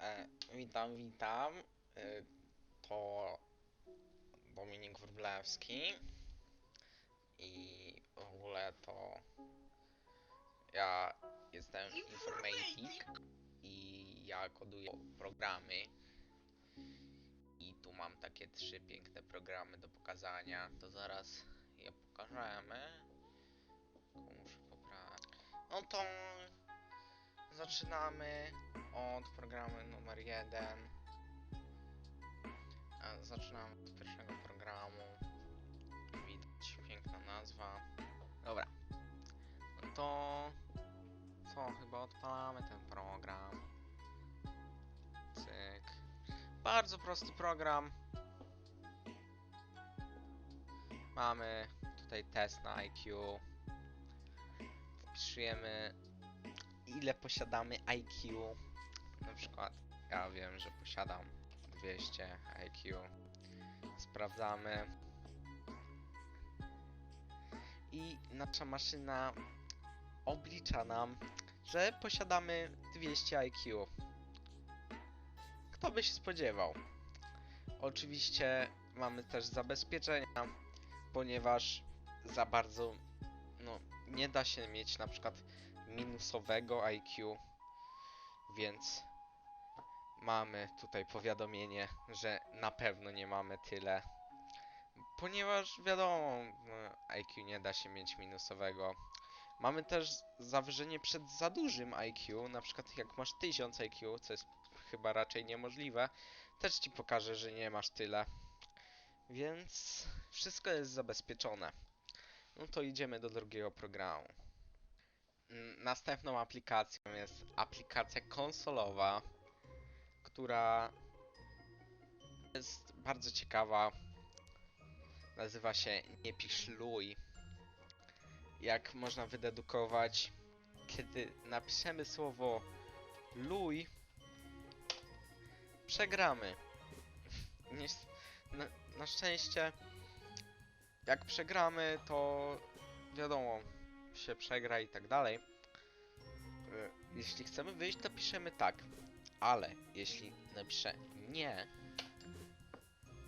E, witam, witam. E, to Dominik Wróblewski. I w ogóle to ja jestem informatyk i ja koduję programy. I tu mam takie trzy piękne programy do pokazania. To zaraz je pokażemy. Tylko muszę poprawić. No to zaczynamy od programu numer jeden. Zaczynamy od pierwszego programu. Widać piękna nazwa. Dobra. No to co? Chyba odpalamy ten program. Cyk. Bardzo prosty program. Mamy tutaj test na IQ. Wpisujemy ile posiadamy IQ. Na przykład ja wiem, że posiadam 200 IQ. Sprawdzamy. I nasza maszyna oblicza nam, że posiadamy 200 IQ. Kto by się spodziewał? Oczywiście mamy też zabezpieczenia, ponieważ za bardzo no, nie da się mieć na przykład minusowego IQ, więc mamy tutaj powiadomienie, że na pewno nie mamy tyle. Ponieważ wiadomo, no, IQ nie da się mieć minusowego. Mamy też zawyżenie przed za dużym IQ, na przykład jak masz 1000 IQ, co jest chyba raczej niemożliwe, też ci pokaże, że nie masz tyle. Więc wszystko jest zabezpieczone. No to idziemy do drugiego programu. Następną aplikacją jest aplikacja konsolowa, która jest bardzo ciekawa. Nazywa się Nie pisz luj. Jak można wydedukować, kiedy napiszemy słowo luj, przegramy. Na, na szczęście, jak przegramy, to wiadomo, się przegra i tak dalej. Y, Jeśli chcemy wyjść, to piszemy tak. Ale jeśli napiszę nie,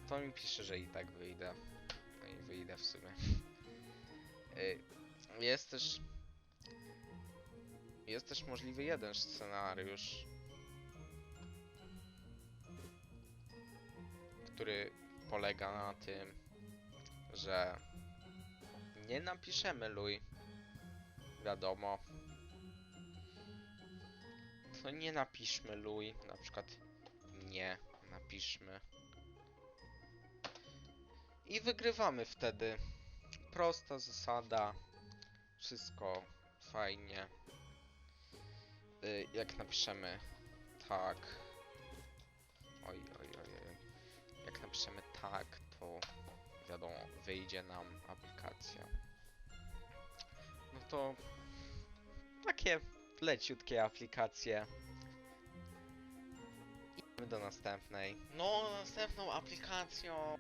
to mi pisze, że i tak wyjdę. No i wyjdę w sumie. Y, Jest też. Jest też możliwy jeden scenariusz, który polega na tym, że nie napiszemy luj, wiadomo. To nie napiszmy luj, na przykład nie napiszmy. I wygrywamy wtedy. Prosta zasada. Wszystko fajnie. Y, Jak napiszemy tak. Oj, oj, oj, oj. Jak napiszemy tak, to wiadomo, wyjdzie nam aplikacja. To takie leciutkie aplikacje. Idziemy do następnej. No, następną aplikacją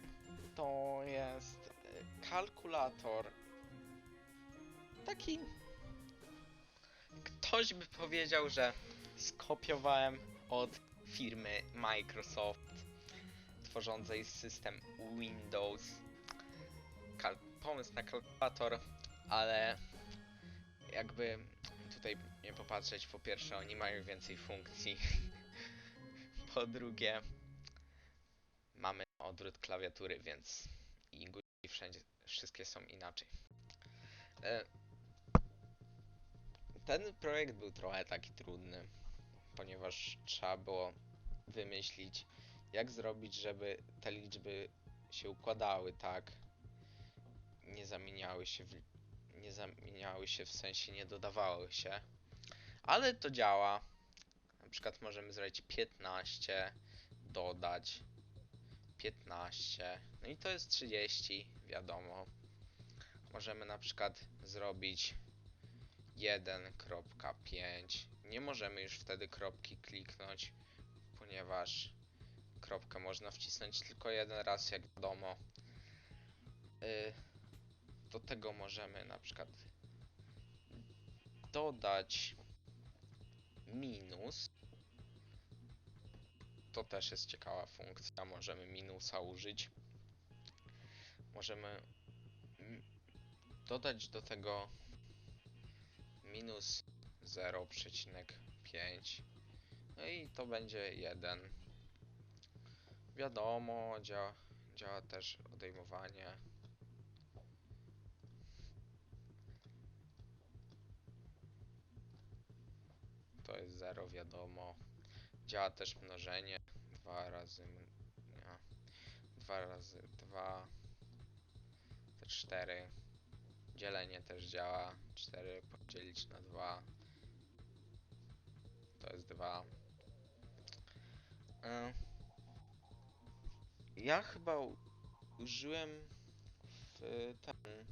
to jest y, kalkulator. Taki. Ktoś by powiedział, że skopiowałem od firmy Microsoft tworzącej system Windows. Kal pomysł na kalkulator, ale jakby tutaj nie popatrzeć, po pierwsze oni mają więcej funkcji, po drugie mamy odwrót klawiatury, więc i guziki wszędzie, wszystkie są inaczej. E, ten projekt był trochę taki trudny, ponieważ trzeba było wymyślić, jak zrobić, żeby te liczby się układały tak, nie zamieniały się w, nie zamieniały się, w sensie nie dodawały się, ale to działa. Na przykład możemy zrobić 15, dodać 15, no i to jest 30, wiadomo. Możemy na przykład zrobić 1.5. Nie możemy już wtedy kropki kliknąć, ponieważ kropkę można wcisnąć tylko jeden raz, jak wiadomo. Y, do tego możemy na przykład dodać minus to też jest ciekawa funkcja. Możemy minusa użyć. Możemy dodać do tego minus 0,5 no i to będzie 1 wiadomo działa, działa też odejmowanie jest 0 wiadomo. Działa też mnożenie. 2 razy nie, 2 razy 2 to 4 dzielenie też działa. 4 podzielić na 2 to jest 2 E, ja chyba użyłem w ten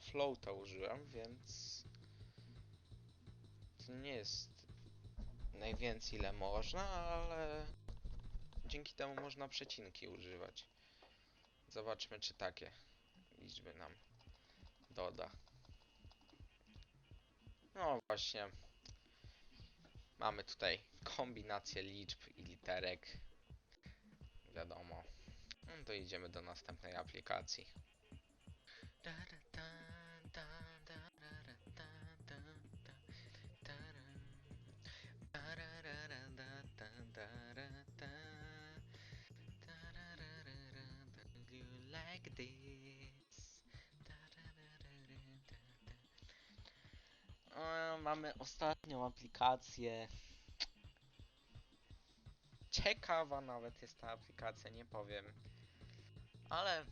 floata użyłem, więc to nie jest najwięcej ile można, ale dzięki temu można przecinki używać. Zobaczmy czy takie liczby nam doda. No właśnie. Mamy tutaj kombinację liczb i literek. Wiadomo. No to idziemy do następnej aplikacji. Mamy ostatnią aplikację. Ciekawa nawet jest ta aplikacja, nie powiem. Ale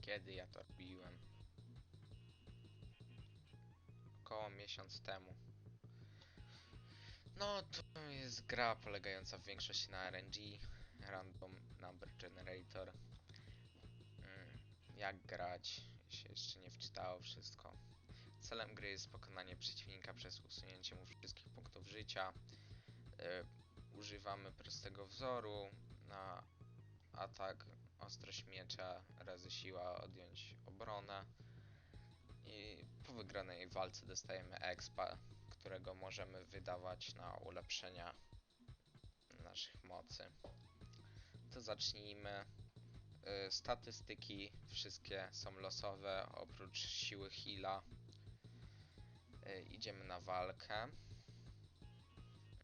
kiedy ja to robiłem? Około miesiąc temu. No to jest gra polegająca w większości na RNG, Random Number Generator. Mm, jak grać? Się jeszcze nie wczytało wszystko. Celem gry jest pokonanie przeciwnika przez usunięcie mu wszystkich punktów życia. E, używamy prostego wzoru na atak, ostrość miecza razy siła odjąć obronę. I po wygranej walce dostajemy expa, którego możemy wydawać na ulepszenia naszych mocy. To zacznijmy. Y, Statystyki wszystkie są losowe, oprócz siły heala. Y, Idziemy na walkę.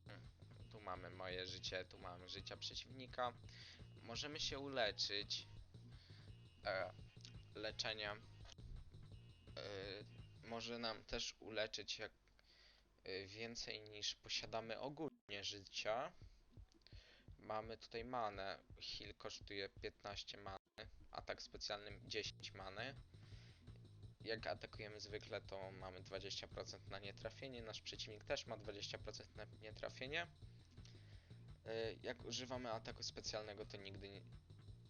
Mm, Tu mamy moje życie, tu mamy życia przeciwnika. Możemy się uleczyć. E, leczenie y, może nam też uleczyć jak więcej niż posiadamy ogólnie życia. Mamy tutaj manę. Heal kosztuje 15 many. Atak specjalny 10 many. Jak atakujemy zwykle, to mamy 20% na nietrafienie. Nasz przeciwnik też ma 20% na nietrafienie. Y, Jak używamy ataku specjalnego, to nigdy,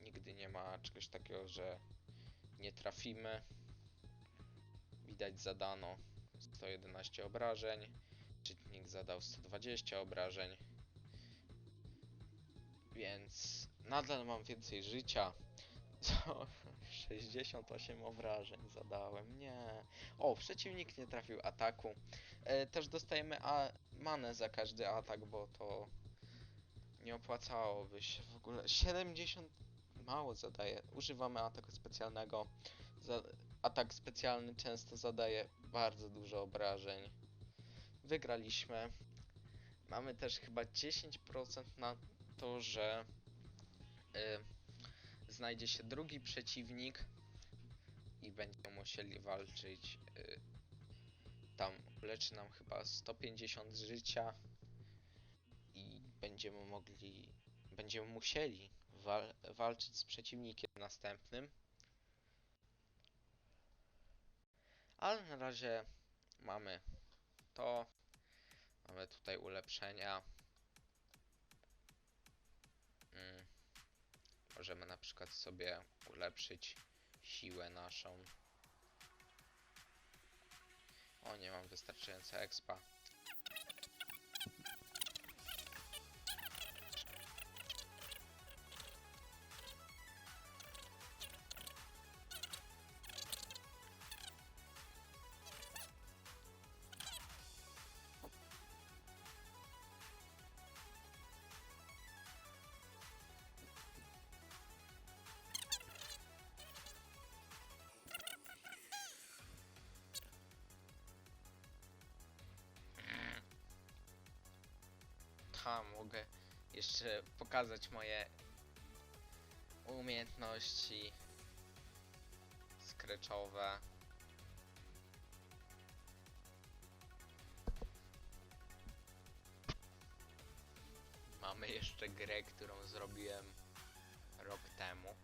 nigdy nie ma czegoś takiego, że nie trafimy. Widać zadano 111 obrażeń. Czytnik zadał 120 obrażeń. Więc nadal mam więcej życia. Co? 68 obrażeń zadałem. Nie. O, przeciwnik nie trafił ataku. E, też dostajemy a manę za każdy atak, bo to nie opłacałoby się w ogóle. 70 mało zadaje. Używamy ataku specjalnego. Za atak specjalny często zadaje bardzo dużo obrażeń. Wygraliśmy. Mamy też chyba 10% na to, że y, znajdzie się drugi przeciwnik i będziemy musieli walczyć. Y, tam leczy nam chyba 150 życia i będziemy mogli, będziemy musieli wal walczyć z przeciwnikiem następnym. Ale na razie mamy to. Mamy tutaj ulepszenia. Możemy na przykład sobie ulepszyć siłę naszą. O, nie mam wystarczająco expa. Haha, mogę jeszcze pokazać moje umiejętności skreczowe. Mamy jeszcze grę, którą zrobiłem rok temu.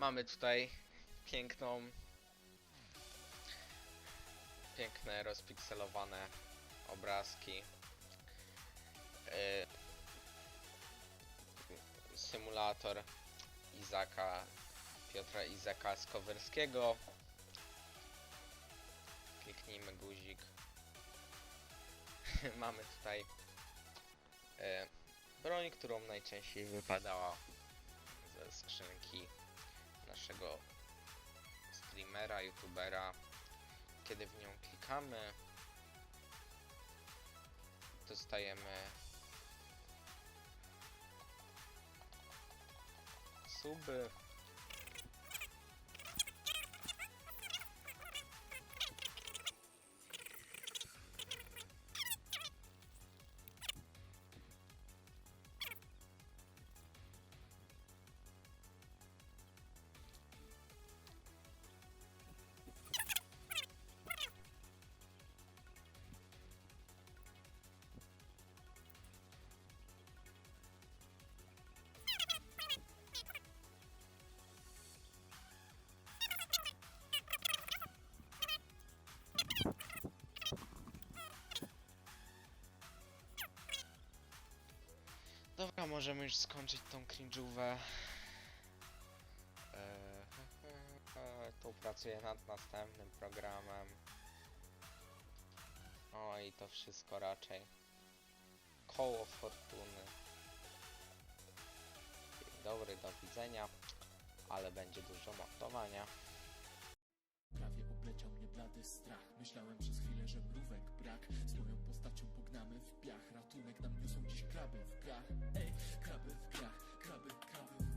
Mamy tutaj piękną piękne rozpikselowane obrazki. Yy, symulator Izaka Piotra Izaka Skowerskiego kliknijmy guzik. Mamy tutaj e, broń, którą najczęściej wypadała ze skrzynki naszego streamera, youtubera. Kiedy w nią klikamy, dostajemy suby. Możemy już skończyć tą cringe'ówę. Eee, tu pracuję nad następnym programem. O i to wszystko raczej. Koło fortuny. Dobry, do widzenia. Ale będzie dużo montowania blady strach. Myślałem przez chwilę, że mrówek brak. Z moją postacią pognamy w piach. Ratunek nam niosą dziś kraby w grach. Ej, kraby w grach, kraby, kraby w